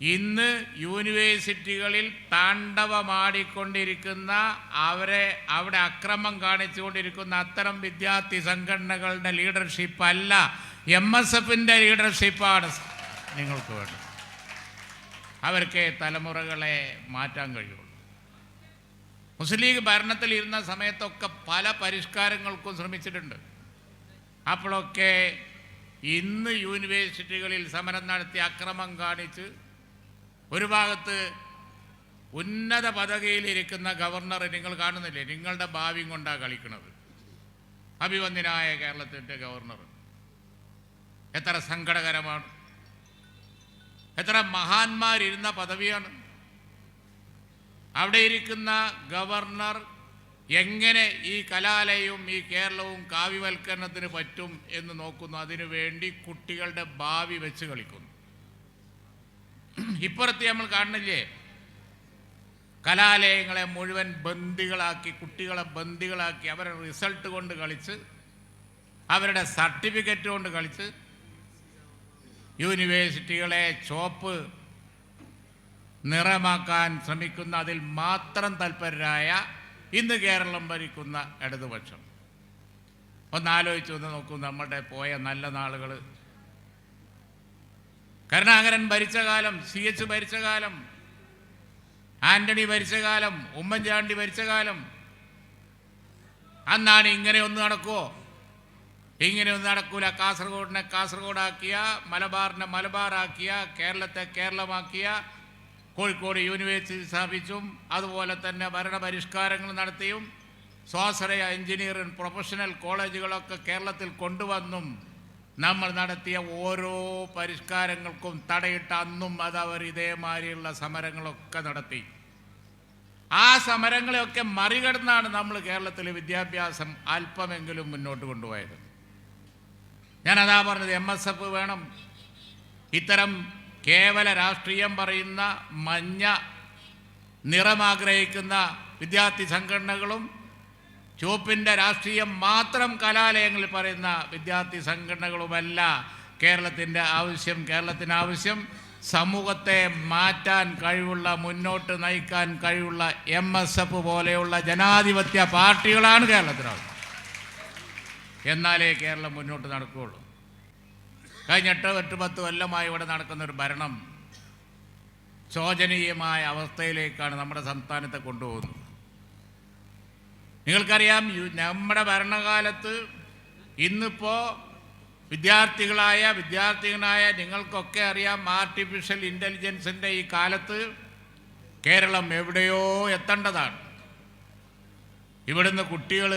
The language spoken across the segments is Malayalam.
ഇന്ന് യൂണിവേഴ്സിറ്റികളിൽ താണ്ഡവമാടിക്കൊണ്ടിരിക്കുന്ന അവരെ അവിടെ അക്രമം കാണിച്ചുകൊണ്ടിരിക്കുന്ന അത്തരം വിദ്യാർത്ഥി സംഘടനകളുടെ ലീഡർഷിപ്പ് അല്ല. എം എസ് എഫിന്റെ ലീഡർഷിപ്പാണ് നിങ്ങൾക്ക് വേണ്ടത് അവർക്ക് തലമുറകളെ മാറ്റാൻ കഴിയുള്ളൂ. മുസ്ലിം ലീഗ് ഭരണത്തിൽ ഇരുന്ന സമയത്തൊക്കെ പല പരിഷ്കാരങ്ങൾക്കും ശ്രമിച്ചിട്ടുണ്ട്. അപ്പോഴൊക്കെ ഇന്ന് യൂണിവേഴ്സിറ്റികളിൽ സമരം നടത്തി അക്രമം കാണിച്ച് ഒരു ഭാഗത്ത് ഉന്നത പദവിയിലിരിക്കുന്ന ഗവർണർ നിങ്ങൾ കാണുന്നില്ലേ? നിങ്ങളുടെ ഭാവിയും കൊണ്ടാണ് കളിക്കുന്നത് അഭിവന്ദ്യനായ കേരളത്തിന്റെ ഗവർണർ. എത്ര സങ്കടകരമാണ്. എത്ര മഹാന്മാരിരുന്ന പദവിയാണ്. അവിടെ ഇരിക്കുന്ന ഗവർണർ എങ്ങനെ ഈ കലാലയവും ഈ കേരളവും കാവ്യവൽക്കരണത്തിന് പറ്റും എന്ന് നോക്കുന്നു. അതിനു വേണ്ടി കുട്ടികളുടെ ഭാവി വെച്ച് കളിക്കുന്നു. ഇപ്പുറത്ത് നമ്മൾ കാണുന്നില്ലേ? കലാലയങ്ങളെ മുഴുവൻ ബന്ദികളാക്കി കുട്ടികളെ ബന്ദികളാക്കി അവരുടെ റിസൾട്ട് കൊണ്ട് കളിച്ച് അവരുടെ സർട്ടിഫിക്കറ്റ് കൊണ്ട് കളിച്ച് യൂണിവേഴ്സിറ്റികളെ ചോപ്പ് നിറമാക്കാൻ ശ്രമിക്കുന്ന അതിൽ മാത്രം തൽപരരായ ഇന്ന് കേരളം ഭരിക്കുന്ന ഇടതുപക്ഷം. ഒന്ന് ആലോചിച്ച് ഒന്ന് നോക്കൂ നമ്മുടെ പോയ നല്ല നാളുകൾ കരുണാകരൻ ഭരിച്ച കാലം സി എച്ച് ഭരിച്ച കാലം ആന്റണി ഭരിച്ച കാലം ഉമ്മൻചാണ്ടി ഭരിച്ച കാലം. അന്നാണ് ഇങ്ങനെ ഒന്ന് നടക്കുമോ ഇങ്ങനെ ഒന്നും നടക്കൂല. കാസർഗോഡിനെ കാസർഗോഡാക്കിയ മലബാറിനെ മലബാറാക്കിയ കേരളത്തെ കേരളമാക്കിയ കോഴിക്കോട് യൂണിവേഴ്സിറ്റി സ്ഥാപിച്ചും അതുപോലെ തന്നെ ഭരണപരിഷ്കാരങ്ങൾ നടത്തിയും സ്വാശ്രയ എഞ്ചിനീയറിംഗ് പ്രൊഫഷണൽ കോളേജുകളൊക്കെ കേരളത്തിൽ കൊണ്ടുവന്നും നമ്മൾ നടത്തിയ ഓരോ പരിഷ്കാരങ്ങൾക്കും തടയിട്ട അന്നും അത് അവർ ഇതേമാതിരിയുള്ള സമരങ്ങളൊക്കെ നടത്തി. ആ സമരങ്ങളെയൊക്കെ മറികടന്നാണ് നമ്മൾ കേരളത്തിലെ വിദ്യാഭ്യാസം അല്പമെങ്കിലും മുന്നോട്ട് കൊണ്ടുപോയത്. ഞാനതാ പറഞ്ഞത് എം എസ് എഫ് വേണം. ഇത്തരം കേവല രാഷ്ട്രീയം പറയുന്ന മഞ്ഞ നിറമാഗ്രഹിക്കുന്ന വിദ്യാർത്ഥി സംഘടനകളും ചുവപ്പിന്റെ രാഷ്ട്രീയം മാത്രം കലാലയങ്ങളിൽ പറയുന്ന വിദ്യാർത്ഥി സംഘടനകളുമല്ല കേരളത്തിന്റെ ആവശ്യം കേരളത്തിന് ആവശ്യം സമൂഹത്തെ മാറ്റാൻ കഴിവുള്ള മുന്നോട്ട് നയിക്കാൻ കഴിവുള്ള എം എസ് എഫ് പോലെയുള്ള ജനാധിപത്യ പാർട്ടികളാണ് കേരളത്തിനാവശ്യം എന്നാലേ കേരളം മുന്നോട്ട് നടക്കുകയുള്ളൂ. കഴിഞ്ഞ എട്ട് എട്ട് പത്ത് കൊല്ലമായി ഇവിടെ നടക്കുന്ന ഒരു ഭരണം ശോചനീയമായ അവസ്ഥയിലേക്കാണ് നമ്മുടെ സംസ്ഥാനത്തെ കൊണ്ടുപോകുന്നത്. നിങ്ങൾക്കറിയാം നമ്മുടെ ഭരണകാലത്ത് ഇന്നിപ്പോൾ വിദ്യാർത്ഥികളായ വിദ്യാർത്ഥികളായ നിങ്ങൾക്കൊക്കെ അറിയാം ആർട്ടിഫിഷ്യൽ ഇന്റലിജൻസിന്റെ ഈ കാലത്ത് കേരളം എവിടെയോ എത്തേണ്ടതാണ്. ഇവിടുന്ന് കുട്ടികൾ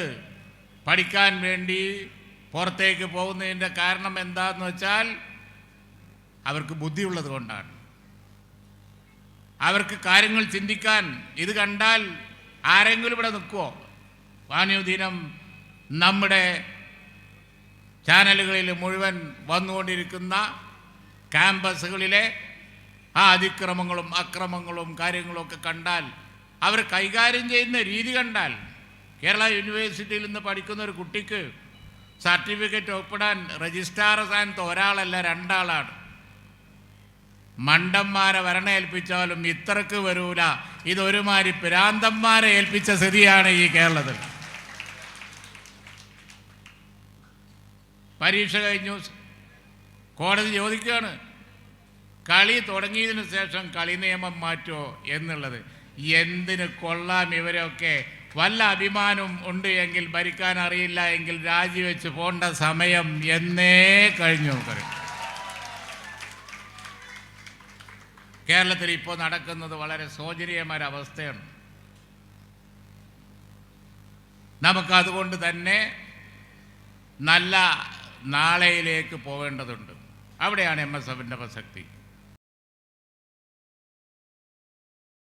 പഠിക്കാൻ വേണ്ടി പുറത്തേക്ക് പോകുന്നതിന്റെ കാരണം എന്താന്ന് വെച്ചാൽ അവർക്ക് ബുദ്ധിയുള്ളത് കൊണ്ടാണ്. അവർക്ക് കാര്യങ്ങൾ ചിന്തിക്കാൻ ഇത് കണ്ടാൽ ആരെങ്കിലും ഇവിടെ നിൽക്കുമോ വാനുദിനം നമ്മുടെ ചാനലുകളിൽ മുഴുവൻ വന്നുകൊണ്ടിരിക്കുന്ന ക്യാമ്പസുകളിലെ ആ അതിക്രമങ്ങളും അക്രമങ്ങളും കാര്യങ്ങളൊക്കെ കണ്ടാൽ അവർ കൈകാര്യം ചെയ്യുന്ന രീതി കണ്ടാൽ കേരള യൂണിവേഴ്സിറ്റിയിൽ നിന്ന് പഠിക്കുന്ന ഒരു കുട്ടിക്ക് സർട്ടിഫിക്കറ്റ് ഒപ്പിടാൻ രജിസ്ട്രാർ സ്ഥാനത്ത് ഒരാളല്ല രണ്ടാളാണ്. മണ്ടന്മാരെ വരണ ഏൽപ്പിച്ചാലും ഇത്രക്ക് വരൂല. ഇതൊരുമാതിരി പിരാന്തന്മാരെ ഏൽപ്പിച്ച സ്ഥിതിയാണ് ഈ കേരളത്തിൽ. പരീക്ഷ കഴിഞ്ഞു. കോടതി ചോദിക്കുകയാണ് കളി തുടങ്ങിയതിനു ശേഷം കളി നിയമം മാറ്റുമോ എന്നുള്ളത്. എന്തിന് കൊള്ളാം ഇവരൊക്കെ? വല്ല അഭിമാനവും ഉണ്ട് എങ്കിൽ ഭരിക്കാൻ അറിയില്ല എങ്കിൽ രാജിവെച്ച് പോണ്ട സമയം എന്നേ കഴിഞ്ഞു. നമുക്കറിയാം കേരളത്തിൽ ഇപ്പോൾ നടക്കുന്നത് വളരെ ശോചനീയമായ അവസ്ഥയാണ് നമുക്കതുകൊണ്ട് തന്നെ നല്ല നാളെയിലേക്ക് പോകേണ്ടതുണ്ട് അവിടെയാണ് എം എസ് എഫിന്റെ പ്രസക്തി.